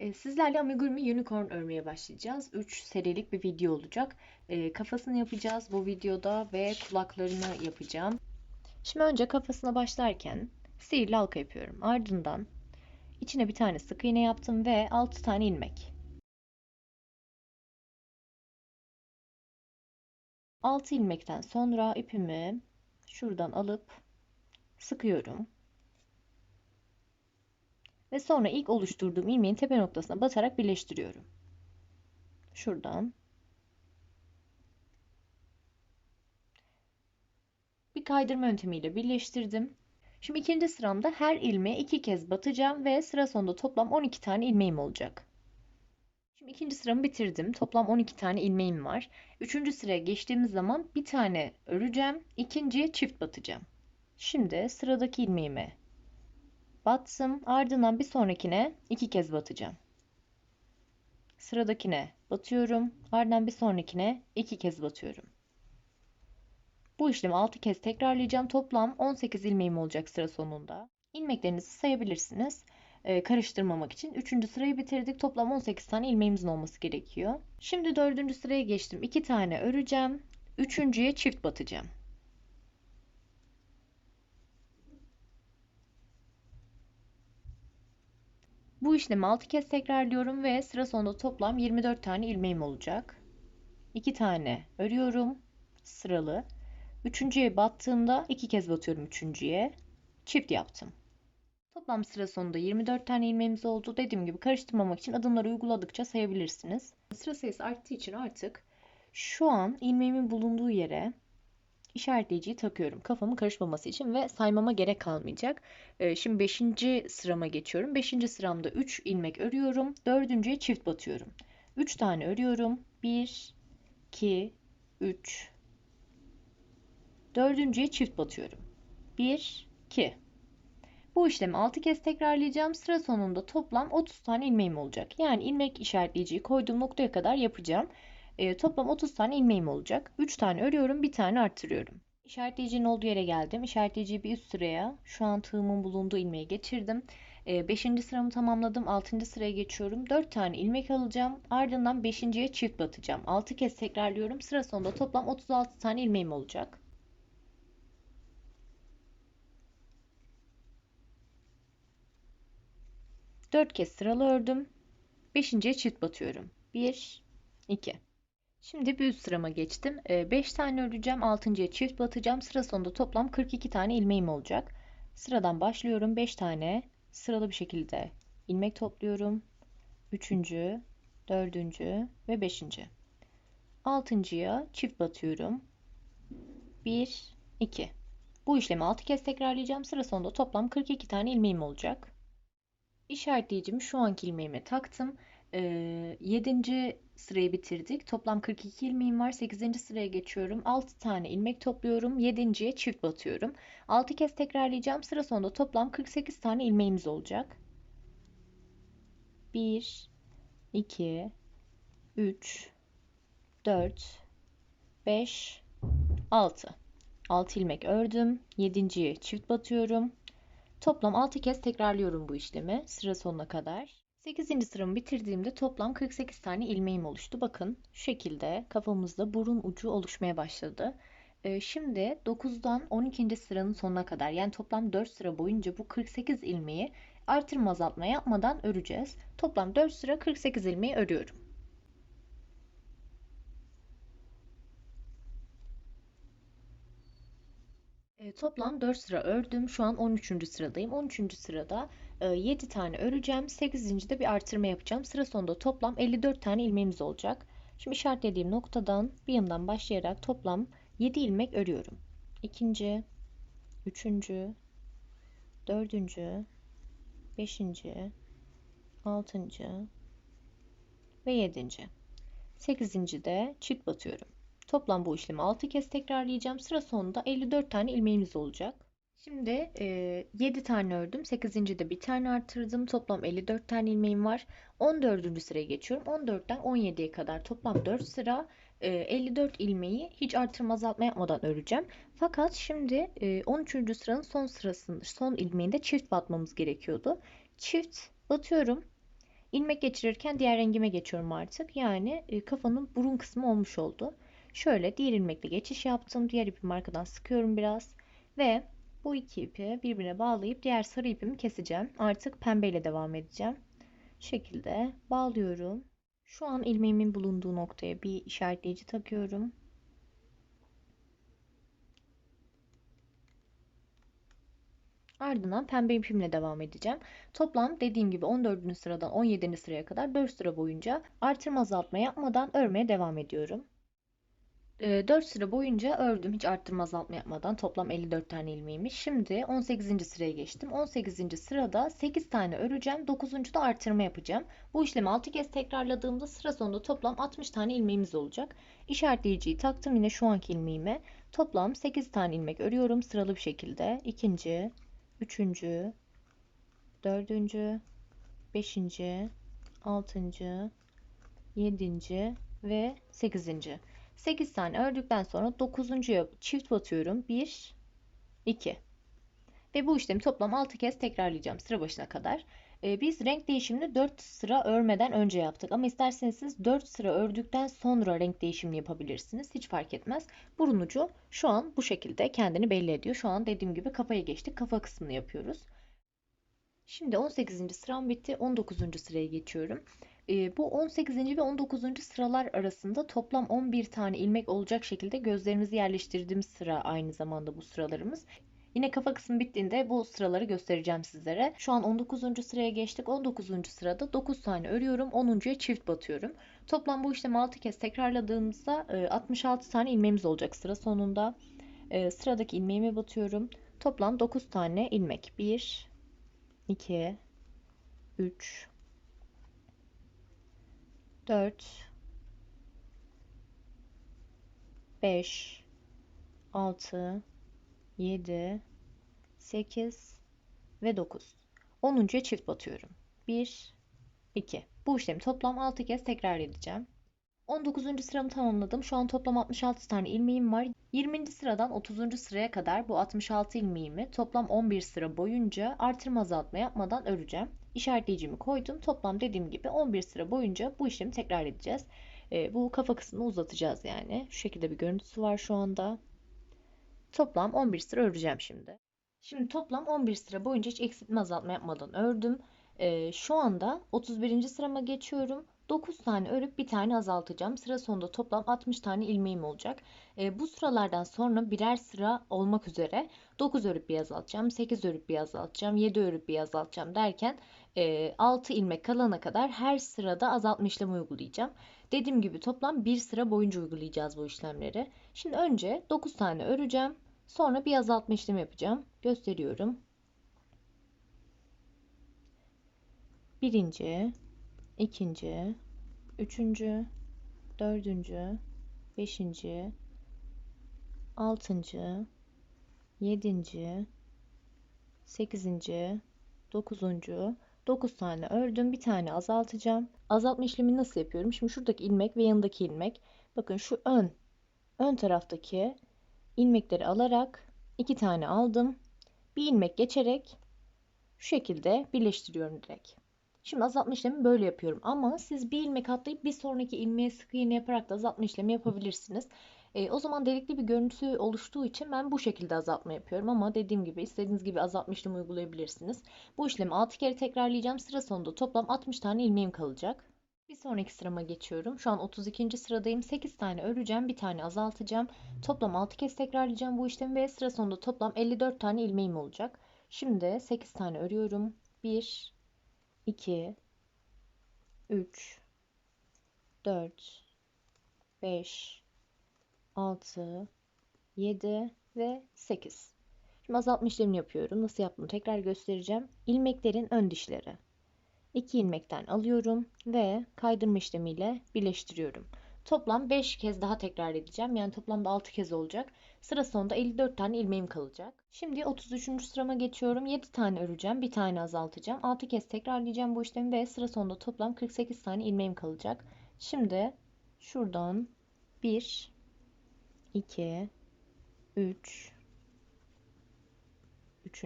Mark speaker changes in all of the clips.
Speaker 1: Ee, Sizlerle amigurumi unicorn örmeye başlayacağız. 3 serilik bir video olacak. Ee, Kafasını yapacağız bu videoda ve kulaklarını yapacağım. Şimdi önce kafasına başlarken sihirli halka yapıyorum. Ardından içine bir tane sık iğne yaptım ve 6 tane ilmek. 6 ilmekten sonra ipimi şuradan alıp sıkıyorum. Ve sonra ilk oluşturduğum ilmeğin tepe noktasına batarak birleştiriyorum. Şuradan. Bir kaydırma yöntemiyle birleştirdim. Şimdi ikinci sıramda her ilmeğe iki kez batacağım ve sıra sonunda toplam 12 tane ilmeğim olacak. Şimdi ikinci sıramı bitirdim. Toplam 12 tane ilmeğim var. Üçüncü sıraya geçtiğimiz zaman bir tane öreceğim. İkinciye çift batacağım. Şimdi sıradaki ilmeğime battım. Ardından bir sonrakine iki kez batacağım. Sıradakine batıyorum. Ardından bir sonrakine iki kez batıyorum. Bu işlemi 6 kez tekrarlayacağım. Toplam 18 ilmeğim olacak sıra sonunda. İlmeklerinizi sayabilirsiniz. Ee, karıştırmamak için. 3. sırayı bitirdik. Toplam 18 tane ilmeğimizin olması gerekiyor. Şimdi 4. sıraya geçtim. 2 tane öreceğim. Üçüncüye çift batacağım. Bu işlemi 6 kez tekrarlıyorum ve sıra sonunda toplam 24 tane ilmeğim olacak. 2 tane örüyorum sıralı. Üçüncüye battığımda 2 kez batıyorum üçüncüye. Çift yaptım. Toplam sıra sonunda 24 tane ilmeğimiz oldu. Dediğim gibi karıştırmamak için adımları uyguladıkça sayabilirsiniz. Sıra sayısı arttığı için artık şu an ilmeğimin bulunduğu yere işaretleyiciyi takıyorum. Kafamın karışmaması için ve saymama gerek kalmayacak. Ee, şimdi 5. sırama geçiyorum. 5. sıramda 3 ilmek örüyorum. 4.ye çift batıyorum. 3 tane örüyorum. 1 2 3 4.ye çift batıyorum. 1 2 bu işlemi 6 kez tekrarlayacağım. Sıra sonunda toplam 30 tane ilmeğim olacak. Yani ilmek işaretleyiciyi koyduğum noktaya kadar yapacağım. E, toplam 30 tane ilmeğim olacak. 3 tane örüyorum, bir tane arttırıyorum. İşaretleyicinin olduğu yere geldim. İşaretleyiciyi bir üst sıraya, şu an tığımın bulunduğu ilmeğe geçirdim. 5. E, sıramı tamamladım. 6. sıraya geçiyorum. 4 tane ilmek alacağım. Ardından 5.ye çift batacağım. 6 kez tekrarlıyorum. Sıra sonunda toplam 36 tane ilmeğim olacak. Dört kez sıralı ördüm. Beşinciye çift batıyorum. Bir, iki. Şimdi bir üst sırama geçtim. 5 tane öreceğim. 6.ya çift batacağım. Sıra sonunda toplam 42 tane ilmeğim olacak. Sıradan başlıyorum. 5 tane sıralı bir şekilde ilmek topluyorum. 3. 4. ve 5. 6.ya çift batıyorum. 1 2 Bu işlemi 6 kez tekrarlayacağım. Sıra sonunda toplam 42 tane ilmeğim olacak. İşaretleyicimi şu anki ilmeğime taktım. 7. sırayı bitirdik. Toplam 42 ilmeğim var. 8. sıraya geçiyorum. 6 tane ilmek topluyorum. 7.ye çift batıyorum. 6 kez tekrarlayacağım. Sıra sonunda toplam 48 tane ilmeğimiz olacak. 1 2 3 4 5 6 6 ilmek ördüm. 7.ye çift batıyorum. Toplam 6 kez tekrarlıyorum bu işlemi sıra sonuna kadar. 8. sıramı bitirdiğimde toplam 48 tane ilmeğim oluştu. Bakın şu şekilde kafamızda burun ucu oluşmaya başladı. Ee, şimdi 9'dan 12. sıranın sonuna kadar yani toplam 4 sıra boyunca bu 48 ilmeği artırma azaltma yapmadan öreceğiz. Toplam 4 sıra 48 ilmeği örüyorum. E, toplam 4 sıra ördüm. Şu an 13. sıradayım. 13. sırada 7 tane öreceğim. 8. de bir artırma yapacağım. Sıra sonunda toplam 54 tane ilmeğimiz olacak. Şimdi işaretlediğim noktadan bir yandan başlayarak toplam 7 ilmek örüyorum. 2. 3. 4. 5. 6. ve 7. 8. de çift batıyorum. Toplam bu işlemi 6 kez tekrarlayacağım. Sıra sonunda 54 tane ilmeğimiz olacak. Şimdi e, 7 tane ördüm. 8. de bir tane arttırdım. Toplam 54 tane ilmeğim var. 14. sıraya geçiyorum. 14'ten 17'ye kadar toplam 4 sıra e, 54 ilmeği hiç artırma azaltma yapmadan öreceğim. Fakat şimdi e, 13. sıranın son sırasında son ilmeğinde çift batmamız gerekiyordu. Çift batıyorum. İlmek geçirirken diğer rengime geçiyorum artık. Yani e, kafanın burun kısmı olmuş oldu. Şöyle diğer ilmekle geçiş yaptım. Diğer ipimi arkadan sıkıyorum biraz. Ve bu iki ipi birbirine bağlayıp diğer sarı ipimi keseceğim. Artık pembeyle devam edeceğim. Şu şekilde bağlıyorum. Şu an ilmeğimin bulunduğu noktaya bir işaretleyici takıyorum. Ardından pembe ipimle devam edeceğim. Toplam dediğim gibi 14. sıradan 17. sıraya kadar 4 sıra boyunca artırma azaltma yapmadan örmeye devam ediyorum. 4 ee, sıra boyunca ördüm hiç arttırma azaltma yapmadan toplam 54 tane ilmeğimiz. Şimdi 18. sıraya geçtim. 18. sırada 8 tane öreceğim. 9. da artırma yapacağım. Bu işlemi 6 kez tekrarladığımda sıra sonunda toplam 60 tane ilmeğimiz olacak. İşaretleyiciyi taktım yine şu anki ilmeğime. Toplam 8 tane ilmek örüyorum sıralı bir şekilde. İkinci, üçüncü, dördüncü, beşinci, altıncı, yedinci ve sekizinci. 8 tane ördükten sonra 9.ya çift batıyorum. 1 2 ve bu işlemi toplam 6 kez tekrarlayacağım sıra başına kadar. Ee, biz renk değişimini 4 sıra örmeden önce yaptık ama isterseniz siz 4 sıra ördükten sonra renk değişimini yapabilirsiniz. Hiç fark etmez. Burun ucu şu an bu şekilde kendini belli ediyor. Şu an dediğim gibi kafaya geçtik. Kafa kısmını yapıyoruz. Şimdi 18. sıram bitti. 19. sıraya geçiyorum. E, bu 18. ve 19. sıralar arasında toplam 11 tane ilmek olacak şekilde gözlerimizi yerleştirdiğimiz sıra aynı zamanda bu sıralarımız. Yine kafa kısmı bittiğinde bu sıraları göstereceğim sizlere. Şu an 19. sıraya geçtik. 19. sırada 9 tane örüyorum. 10.ya çift batıyorum. Toplam bu işlemi 6 kez tekrarladığımızda 66 e, tane ilmeğimiz olacak sıra sonunda. E, sıradaki ilmeğime batıyorum. Toplam 9 tane ilmek. 1 2 3 4 5 6 7 8 ve 9. 10'uncuya çift batıyorum. 1 2. Bu işlemi toplam 6 kez tekrar edeceğim. 19. sıramı tamamladım. Şu an toplam 66 tane ilmeğim var. 20. sıradan 30. sıraya kadar bu 66 ilmeğimi toplam 11 sıra boyunca artırma azaltma yapmadan öreceğim. İşaretleyicimi koydum. Toplam dediğim gibi 11 sıra boyunca bu işlemi tekrar edeceğiz. E, bu kafa kısmını uzatacağız yani. Şu şekilde bir görüntüsü var şu anda. Toplam 11 sıra öreceğim şimdi. Şimdi toplam 11 sıra boyunca hiç eksiltme azaltma yapmadan ördüm. E, şu anda 31. sırama geçiyorum. 9 tane örüp bir tane azaltacağım. Sıra sonunda toplam 60 tane ilmeğim olacak. E, bu sıralardan sonra birer sıra olmak üzere 9 örüp bir azaltacağım, 8 örüp bir azaltacağım, 7 örüp bir azaltacağım derken e, 6 ilmek kalana kadar her sırada azaltma işlemi uygulayacağım. Dediğim gibi toplam bir sıra boyunca uygulayacağız bu işlemleri. Şimdi önce 9 tane öreceğim. Sonra bir azaltma işlemi yapacağım. Gösteriyorum. Birinci, ikinci, üçüncü, dördüncü, beşinci, altıncı, yedinci, sekizinci, dokuzuncu, dokuz tane ördüm. Bir tane azaltacağım. Azaltma işlemi nasıl yapıyorum? Şimdi şuradaki ilmek ve yanındaki ilmek. Bakın şu ön, ön taraftaki ilmekleri alarak iki tane aldım. Bir ilmek geçerek şu şekilde birleştiriyorum direkt. Şimdi azaltma işlemi böyle yapıyorum ama siz bir ilmek atlayıp bir sonraki ilmeğe sık iğne yaparak da azaltma işlemi yapabilirsiniz. E, o zaman delikli bir görüntü oluştuğu için ben bu şekilde azaltma yapıyorum ama dediğim gibi istediğiniz gibi azaltma işlemi uygulayabilirsiniz. Bu işlemi 6 kere tekrarlayacağım. Sıra sonunda toplam 60 tane ilmeğim kalacak. Bir sonraki sırama geçiyorum. Şu an 32. sıradayım. 8 tane öreceğim. Bir tane azaltacağım. Toplam 6 kez tekrarlayacağım bu işlemi ve sıra sonunda toplam 54 tane ilmeğim olacak. Şimdi 8 tane örüyorum. 1 2 3 4 5 6 7 ve 8. Şimdi azaltma işlemini yapıyorum. Nasıl yaptığımı tekrar göstereceğim. İlmeklerin ön dişleri. 2 ilmekten alıyorum ve kaydırma işlemiyle birleştiriyorum. Toplam 5 kez daha tekrar edeceğim. Yani toplamda 6 kez olacak. Sıra sonunda 54 tane ilmeğim kalacak. Şimdi 33. sırama geçiyorum. 7 tane öreceğim. Bir tane azaltacağım. 6 kez tekrarlayacağım bu işlemi ve sıra sonunda toplam 48 tane ilmeğim kalacak. Şimdi şuradan 1 2 3 3.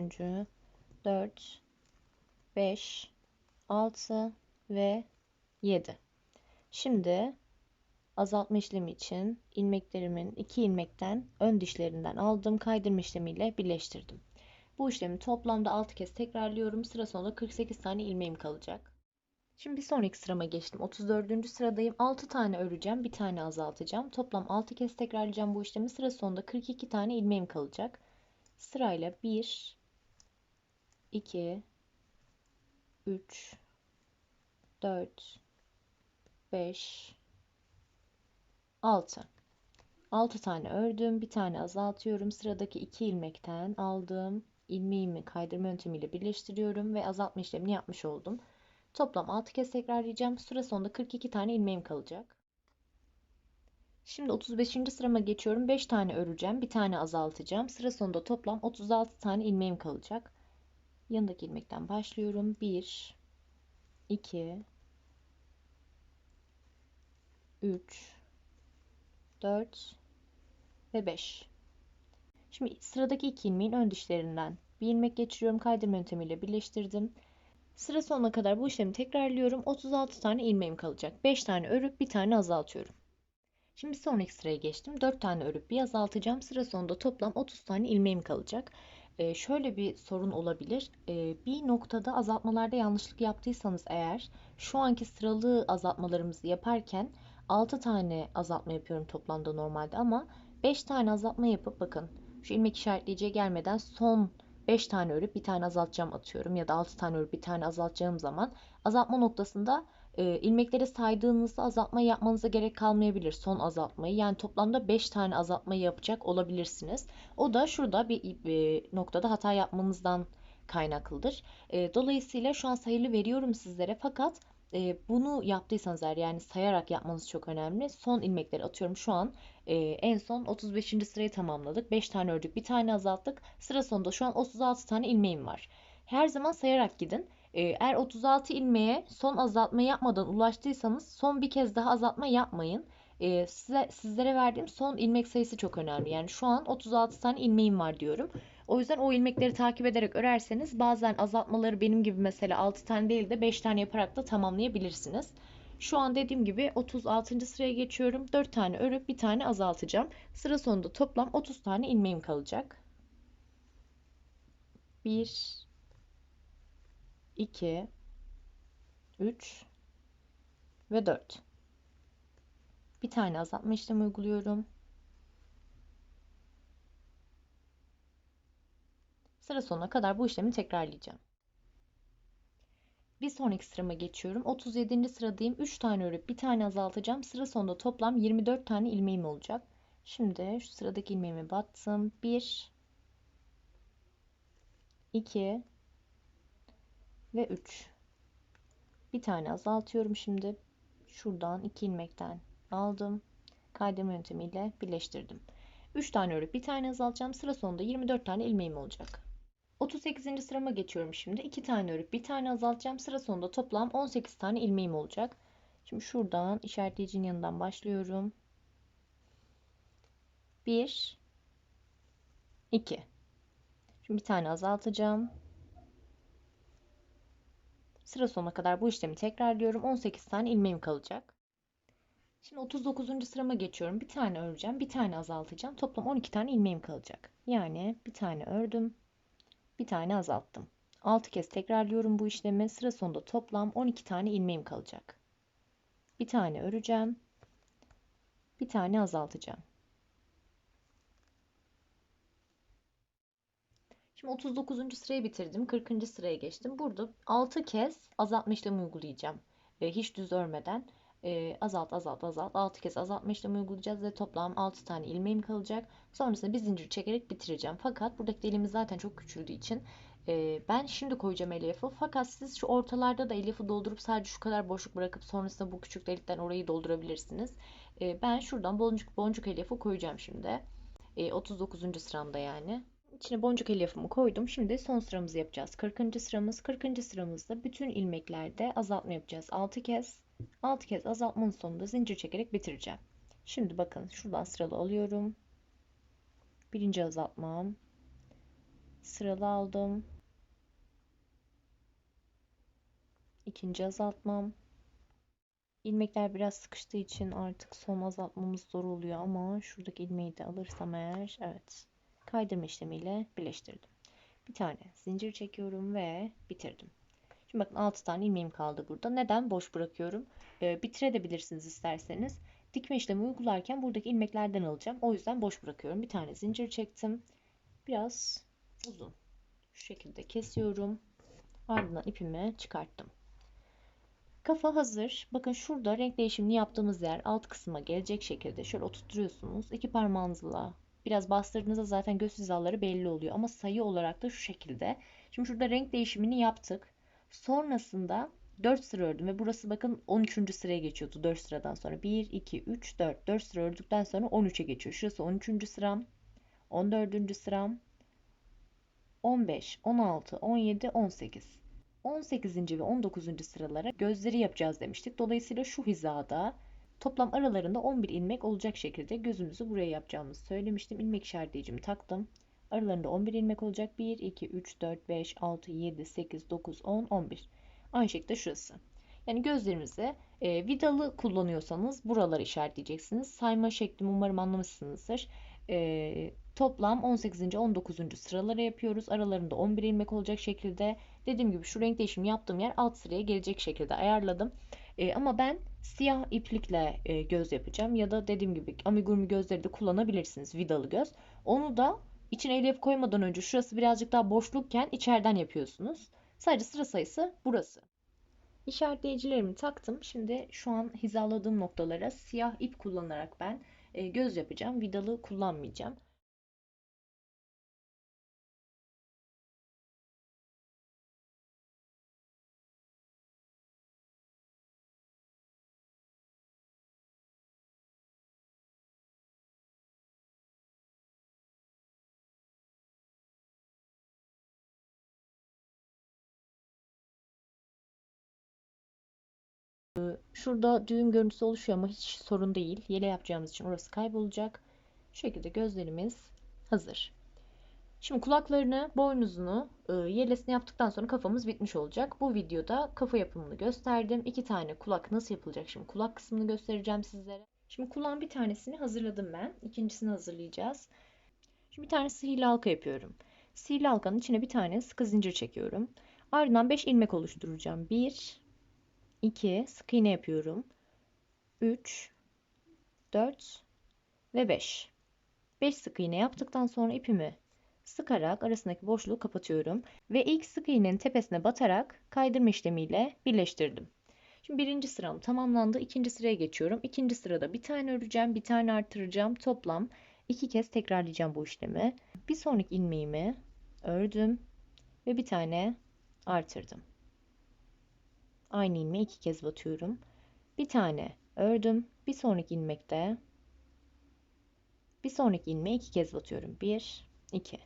Speaker 1: 4 5 6 ve 7. Şimdi azaltma işlemi için ilmeklerimin iki ilmekten ön dişlerinden aldığım kaydırma işlemiyle birleştirdim. Bu işlemi toplamda 6 kez tekrarlıyorum. Sıra sonunda 48 tane ilmeğim kalacak. Şimdi bir sonraki sırama geçtim. 34. sıradayım. 6 tane öreceğim. Bir tane azaltacağım. Toplam 6 kez tekrarlayacağım bu işlemi. Sıra sonunda 42 tane ilmeğim kalacak. Sırayla 1, 2, 3, 4, 5, 6. 6 tane ördüm. Bir tane azaltıyorum. Sıradaki 2 ilmekten aldığım ilmeğimi kaydırma yöntemiyle birleştiriyorum ve azaltma işlemini yapmış oldum. Toplam 6 kez tekrarlayacağım. Sıra sonunda 42 tane ilmeğim kalacak. Şimdi 35. sırama geçiyorum. 5 tane öreceğim. Bir tane azaltacağım. Sıra sonunda toplam 36 tane ilmeğim kalacak. Yanındaki ilmekten başlıyorum. 1 2 3 4 ve 5. Şimdi sıradaki iki ilmeğin ön dişlerinden bir ilmek geçiriyorum. Kaydırma yöntemiyle birleştirdim. Sıra sonuna kadar bu işlemi tekrarlıyorum. 36 tane ilmeğim kalacak. 5 tane örüp bir tane azaltıyorum. Şimdi sonraki sıraya geçtim. 4 tane örüp bir azaltacağım. Sıra sonunda toplam 30 tane ilmeğim kalacak. Ee, şöyle bir sorun olabilir. Ee, bir noktada azaltmalarda yanlışlık yaptıysanız eğer şu anki sıralı azaltmalarımızı yaparken 6 tane azaltma yapıyorum toplamda normalde ama 5 tane azaltma yapıp bakın şu ilmek işaretleyiciye gelmeden son 5 tane örüp bir tane azaltacağım atıyorum ya da 6 tane örüp bir tane azaltacağım zaman azaltma noktasında e, ilmekleri saydığınızda azaltma yapmanıza gerek kalmayabilir son azaltmayı. Yani toplamda 5 tane azaltmayı yapacak olabilirsiniz. O da şurada bir e, noktada hata yapmanızdan kaynaklıdır. E, dolayısıyla şu an sayılı veriyorum sizlere fakat e, bunu yaptıysanız eğer yani sayarak yapmanız çok önemli. Son ilmekleri atıyorum şu an e, en son 35. sırayı tamamladık. 5 tane ördük bir tane azalttık. Sıra sonunda şu an 36 tane ilmeğim var. Her zaman sayarak gidin. Eğer 36 ilmeğe son azaltma yapmadan ulaştıysanız son bir kez daha azaltma yapmayın. E, size, sizlere verdiğim son ilmek sayısı çok önemli. Yani şu an 36 tane ilmeğim var diyorum. O yüzden o ilmekleri takip ederek örerseniz bazen azaltmaları benim gibi mesela 6 tane değil de 5 tane yaparak da tamamlayabilirsiniz. Şu an dediğim gibi 36. sıraya geçiyorum. 4 tane örüp bir tane azaltacağım. Sıra sonunda toplam 30 tane ilmeğim kalacak. 1 2 3 ve 4. Bir tane azaltma işlemi uyguluyorum. Sıra sonuna kadar bu işlemi tekrarlayacağım. Bir sonraki sırama geçiyorum. 37. sıradayım. 3 tane örüp bir tane azaltacağım. Sıra sonunda toplam 24 tane ilmeğim olacak. Şimdi şu sıradaki ilmeğimi battım. 1 2 ve 3. Bir tane azaltıyorum şimdi. Şuradan 2 ilmekten aldım. Kaydırma yöntemiyle birleştirdim. 3 tane örüp bir tane azaltacağım. Sıra sonunda 24 tane ilmeğim olacak. 38. sırama geçiyorum şimdi. 2 tane örüp bir tane azaltacağım. Sıra sonunda toplam 18 tane ilmeğim olacak. Şimdi şuradan işaretleyicinin yanından başlıyorum. 1 2 Şimdi bir tane azaltacağım. Sıra sonuna kadar bu işlemi tekrarlıyorum. 18 tane ilmeğim kalacak. Şimdi 39. sırama geçiyorum. Bir tane öreceğim, bir tane azaltacağım. Toplam 12 tane ilmeğim kalacak. Yani bir tane ördüm, bir tane azalttım. 6 kez tekrarlıyorum bu işlemi. Sıra sonunda toplam 12 tane ilmeğim kalacak. Bir tane öreceğim. Bir tane azaltacağım. Şimdi 39. sırayı bitirdim. 40. sıraya geçtim. Burada 6 kez azaltma işlemi uygulayacağım. E, hiç düz örmeden e, azalt azalt azalt 6 kez azaltma işlemi uygulayacağız ve toplam 6 tane ilmeğim kalacak. Sonrasında bir zincir çekerek bitireceğim. Fakat buradaki deliğimiz zaten çok küçüldüğü için e, ben şimdi koyacağım elyafı. Fakat siz şu ortalarda da elyafı doldurup sadece şu kadar boşluk bırakıp sonrasında bu küçük delikten orayı doldurabilirsiniz. E, ben şuradan boncuk boncuk elyafı koyacağım şimdi. E, 39. sıramda yani. İçine boncuk elyafımı koydum. Şimdi son sıramızı yapacağız. 40. sıramız. 40. sıramızda bütün ilmeklerde azaltma yapacağız. 6 kez. 6 kez azaltmanın sonunda zincir çekerek bitireceğim. Şimdi bakın şuradan sıralı alıyorum. Birinci azaltmam. Sıralı aldım. İkinci azaltmam. İlmekler biraz sıkıştığı için artık son azaltmamız zor oluyor ama şuradaki ilmeği de alırsam eğer evet kaydırma işlemiyle birleştirdim. Bir tane zincir çekiyorum ve bitirdim. Şimdi bakın 6 tane ilmeğim kaldı burada. Neden boş bırakıyorum? Ee, bitirebilirsiniz isterseniz. Dikme işlemi uygularken buradaki ilmeklerden alacağım. O yüzden boş bırakıyorum. Bir tane zincir çektim. Biraz uzun. Şu şekilde kesiyorum. Ardından ipimi çıkarttım. Kafa hazır. Bakın şurada renk değişimini yaptığımız yer alt kısma gelecek şekilde şöyle oturtuyorsunuz. İki parmağınızla biraz bastırdığınızda zaten göz hizaları belli oluyor. Ama sayı olarak da şu şekilde. Şimdi şurada renk değişimini yaptık. Sonrasında 4 sıra ördüm ve burası bakın 13. sıraya geçiyordu 4 sıradan sonra. 1, 2, 3, 4. 4 sıra ördükten sonra 13'e geçiyor. Şurası 13. sıram. 14. sıram. 15, 16, 17, 18. 18. ve 19. sıralara gözleri yapacağız demiştik. Dolayısıyla şu hizada toplam aralarında 11 ilmek olacak şekilde gözümüzü buraya yapacağımızı söylemiştim. İlmek işaretleyicimi taktım. Aralarında 11 ilmek olacak. 1, 2, 3, 4, 5, 6, 7, 8, 9, 10, 11. Aynı şekilde şurası. Yani gözlerimizi e, vidalı kullanıyorsanız buraları işaretleyeceksiniz. Sayma şeklimi umarım anlamışsınızdır. E, toplam 18. 19. sıralara yapıyoruz. Aralarında 11 ilmek olacak şekilde. Dediğim gibi şu renk değişimi yaptığım yer alt sıraya gelecek şekilde ayarladım. E, ama ben siyah iplikle e, göz yapacağım. Ya da dediğim gibi amigurumi gözleri de kullanabilirsiniz. Vidalı göz. Onu da içine elyaf koymadan önce şurası birazcık daha boşlukken içeriden yapıyorsunuz. Sadece sıra sayısı burası. İşaretleyicilerimi taktım. Şimdi şu an hizaladığım noktalara siyah ip kullanarak ben e, göz yapacağım. Vidalı kullanmayacağım. Şurada düğüm görüntüsü oluşuyor ama hiç sorun değil. Yele yapacağımız için orası kaybolacak. Şu şekilde gözlerimiz hazır. Şimdi kulaklarını, boynuzunu, e, yelesini yaptıktan sonra kafamız bitmiş olacak. Bu videoda kafa yapımını gösterdim. İki tane kulak nasıl yapılacak şimdi kulak kısmını göstereceğim sizlere. Şimdi kulağın bir tanesini hazırladım ben. İkincisini hazırlayacağız. Şimdi bir tane sihirli halka yapıyorum. Sihirli halkanın içine bir tane sıkı zincir çekiyorum. Ardından 5 ilmek oluşturacağım. 1 2 sık iğne yapıyorum. 3 4 ve 5. 5 sık iğne yaptıktan sonra ipimi sıkarak arasındaki boşluğu kapatıyorum ve ilk sık iğnenin tepesine batarak kaydırma işlemiyle birleştirdim. Şimdi birinci sıram tamamlandı. İkinci sıraya geçiyorum. İkinci sırada bir tane öreceğim, bir tane artıracağım. Toplam iki kez tekrarlayacağım bu işlemi. Bir sonraki ilmeğimi ördüm ve bir tane artırdım. Aynı ilmeği iki kez batıyorum. Bir tane ördüm. Bir sonraki ilmekte bir sonraki ilmeği iki kez batıyorum. Bir, iki.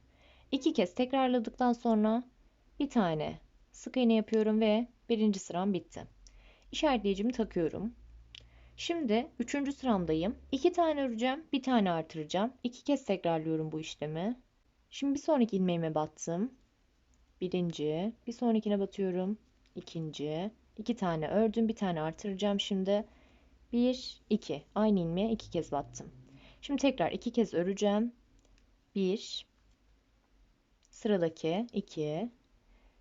Speaker 1: İki kez tekrarladıktan sonra bir tane sık iğne yapıyorum ve birinci sıram bitti. İşaretleyicimi takıyorum. Şimdi üçüncü sıramdayım. İki tane öreceğim, bir tane artıracağım. İki kez tekrarlıyorum bu işlemi. Şimdi bir sonraki ilmeğime battım. Birinci, bir sonrakine batıyorum. İkinci, iki tane ördüm, bir tane artıracağım şimdi. Bir, iki. Aynı ilmeğe iki kez battım. Şimdi tekrar iki kez öreceğim. Bir, sıradaki iki.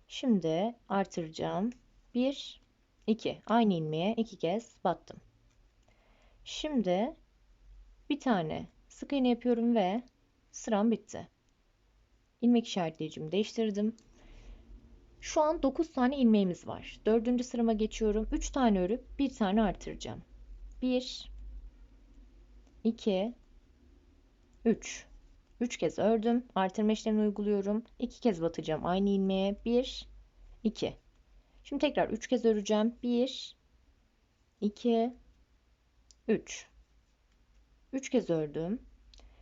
Speaker 1: Şimdi artıracağım. Bir, iki. Aynı ilmeğe iki kez battım. Şimdi bir tane sık iğne yapıyorum ve sıram bitti. İlmek işaretleyicimi değiştirdim. Şu an 9 tane ilmeğimiz var. Dördüncü sırama geçiyorum. 3 tane örüp bir tane artıracağım. 1 2 3 3 kez ördüm. Artırma işlemini uyguluyorum. 2 kez batacağım aynı ilmeğe. 1 2 Şimdi tekrar 3 kez öreceğim. 1 2 3 3 kez ördüm.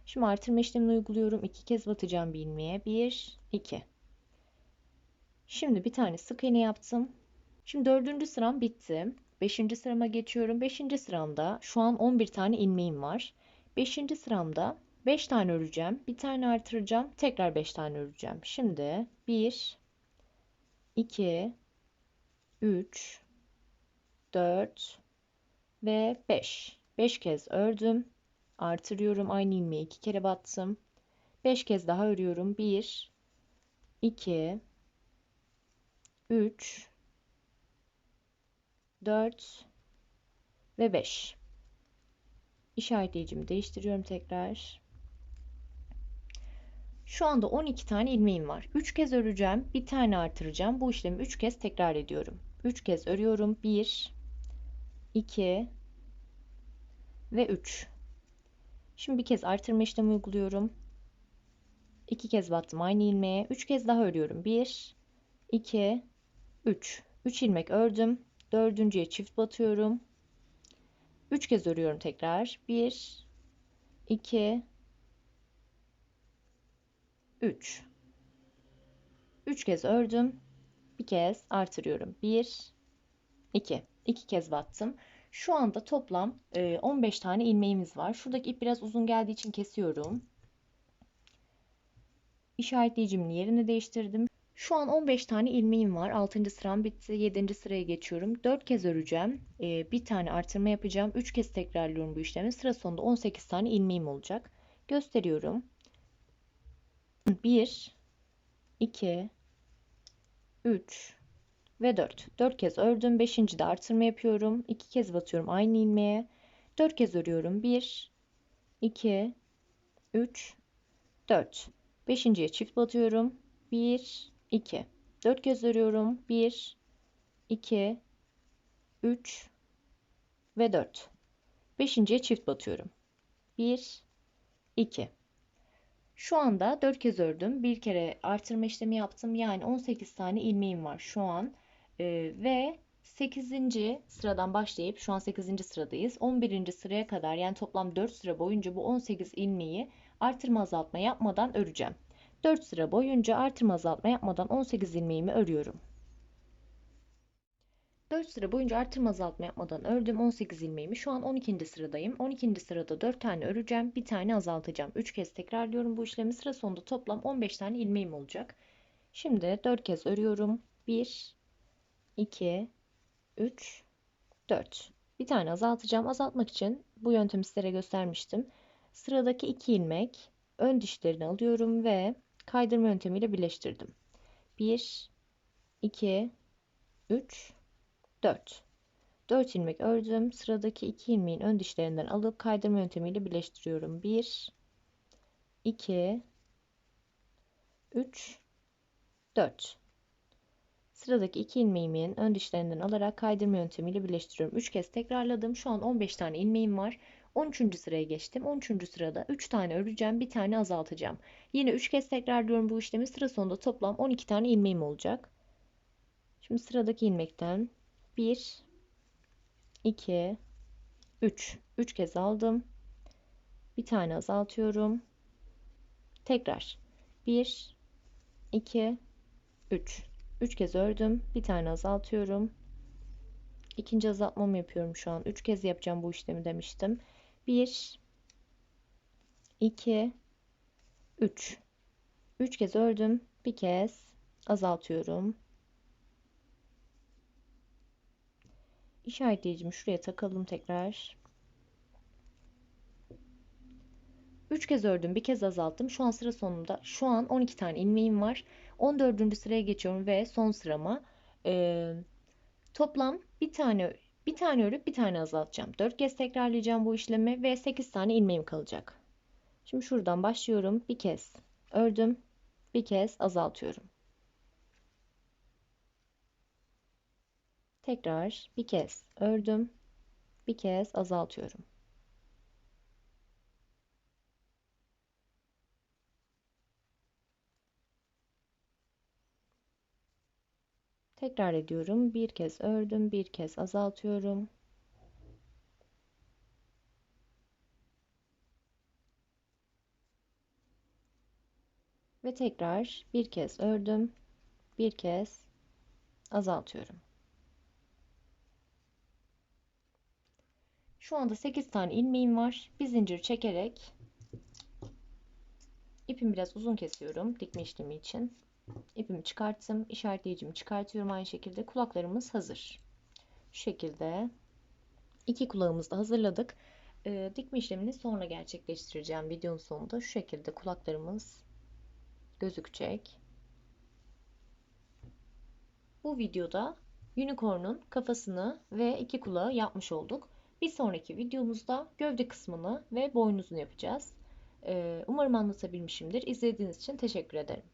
Speaker 1: Şimdi artırma işlemini uyguluyorum. 2 kez batacağım bir ilmeğe. 1 2 Şimdi bir tane sık iğne yaptım. Şimdi dördüncü sıram bitti. Beşinci sırama geçiyorum. Beşinci sıramda şu an 11 tane ilmeğim var. Beşinci sıramda 5 tane öreceğim. Bir tane artıracağım. Tekrar 5 tane öreceğim. Şimdi 1 2 3 4 ve 5. 5 kez ördüm. Artırıyorum. Aynı ilmeği iki kere battım. 5 kez daha örüyorum. 1 2 3 4 ve 5. İşaretleyicimi değiştiriyorum tekrar. Şu anda 12 tane ilmeğim var. 3 kez öreceğim. Bir tane artıracağım. Bu işlemi 3 kez tekrar ediyorum. 3 kez örüyorum. 1 2 ve 3. Şimdi bir kez artırma işlemi uyguluyorum. 2 kez battım aynı ilmeğe. 3 kez daha örüyorum. 1 2 3. 3 ilmek ördüm. Dördüncüye çift batıyorum. 3 kez örüyorum tekrar. 1 2 3 3 kez ördüm. Bir kez artırıyorum. 1 2 2 kez battım. Şu anda toplam 15 tane ilmeğimiz var. Şuradaki ip biraz uzun geldiği için kesiyorum. İşaretleyicimin yerini değiştirdim. Şu an 15 tane ilmeğim var. 6. sıram bitti. 7. sıraya geçiyorum. 4 kez öreceğim. Bir tane artırma yapacağım. 3 kez tekrarlıyorum bu işlemi. Sıra sonunda 18 tane ilmeğim olacak. Gösteriyorum. 1 2 3 ve 4. 4 kez ördüm. 5. de artırma yapıyorum. 2 kez batıyorum aynı ilmeğe. 4 kez örüyorum. 1 2 3 4. 5.'ye çift batıyorum. 1 2 4 kez örüyorum. 1 2 3 ve 4. 5.'ye çift batıyorum. 1 2 şu anda 4 kez ördüm. Bir kere artırma işlemi yaptım. Yani 18 tane ilmeğim var şu an. Ee, ve 8. sıradan başlayıp şu an 8. sıradayız. 11. sıraya kadar yani toplam 4 sıra boyunca bu 18 ilmeği artırma azaltma yapmadan öreceğim. 4 sıra boyunca artırma azaltma yapmadan 18 ilmeğimi örüyorum. 4 sıra boyunca artırma azaltma yapmadan ördüm 18 ilmeğimi. Şu an 12. sıradayım. 12. sırada 4 tane öreceğim. Bir tane azaltacağım. 3 kez tekrarlıyorum bu işlemi. Sıra sonunda toplam 15 tane ilmeğim olacak. Şimdi 4 kez örüyorum. 1 2 3 4 Bir tane azaltacağım. Azaltmak için bu yöntemi sizlere göstermiştim. Sıradaki 2 ilmek ön dişlerini alıyorum ve kaydırma yöntemiyle birleştirdim. 1 2 3 4. 4 ilmek ördüm. Sıradaki 2 ilmeğin ön dişlerinden alıp kaydırma yöntemiyle birleştiriyorum. 1 2 3 4. Sıradaki 2 ilmeğimin ön dişlerinden alarak kaydırma yöntemiyle birleştiriyorum. 3 kez tekrarladım. Şu an 15 tane ilmeğim var. 13. sıraya geçtim. 13. sırada 3 tane öreceğim, bir tane azaltacağım. Yine 3 kez tekrarlıyorum bu işlemi. Sıra sonunda toplam 12 tane ilmeğim olacak. Şimdi sıradaki ilmekten 1 2 3 3 kez aldım. Bir tane azaltıyorum. Tekrar 1 2 3 3 kez ördüm. Bir tane azaltıyorum. İkinci azaltmamı yapıyorum şu an. 3 kez yapacağım bu işlemi demiştim. 1 2 3 3 kez ördüm. Bir kez azaltıyorum. İşaretleyicimi şuraya takalım tekrar. 3 kez ördüm, bir kez azalttım. Şu an sıra sonunda. Şu an 12 tane ilmeğim var. 14. sıraya geçiyorum ve son sırama e, toplam bir tane bir tane örüp bir tane azaltacağım. 4 kez tekrarlayacağım bu işlemi ve 8 tane ilmeğim kalacak. Şimdi şuradan başlıyorum. Bir kez ördüm, bir kez azaltıyorum. Tekrar bir kez ördüm. Bir kez azaltıyorum. Tekrar ediyorum. Bir kez ördüm, bir kez azaltıyorum. Ve tekrar bir kez ördüm, bir kez azaltıyorum. Şu anda 8 tane ilmeğim var. Bir zincir çekerek ipimi biraz uzun kesiyorum dikme işlemi için. İpimi çıkarttım. işaretleyicimi çıkartıyorum aynı şekilde. Kulaklarımız hazır. Şu şekilde İki kulağımızı da hazırladık. Ee, dikme işlemini sonra gerçekleştireceğim videonun sonunda. Şu şekilde kulaklarımız gözükecek. Bu videoda unicorn'un kafasını ve iki kulağı yapmış olduk. Bir sonraki videomuzda gövde kısmını ve boynuzunu yapacağız. Ee, umarım anlatabilmişimdir. İzlediğiniz için teşekkür ederim.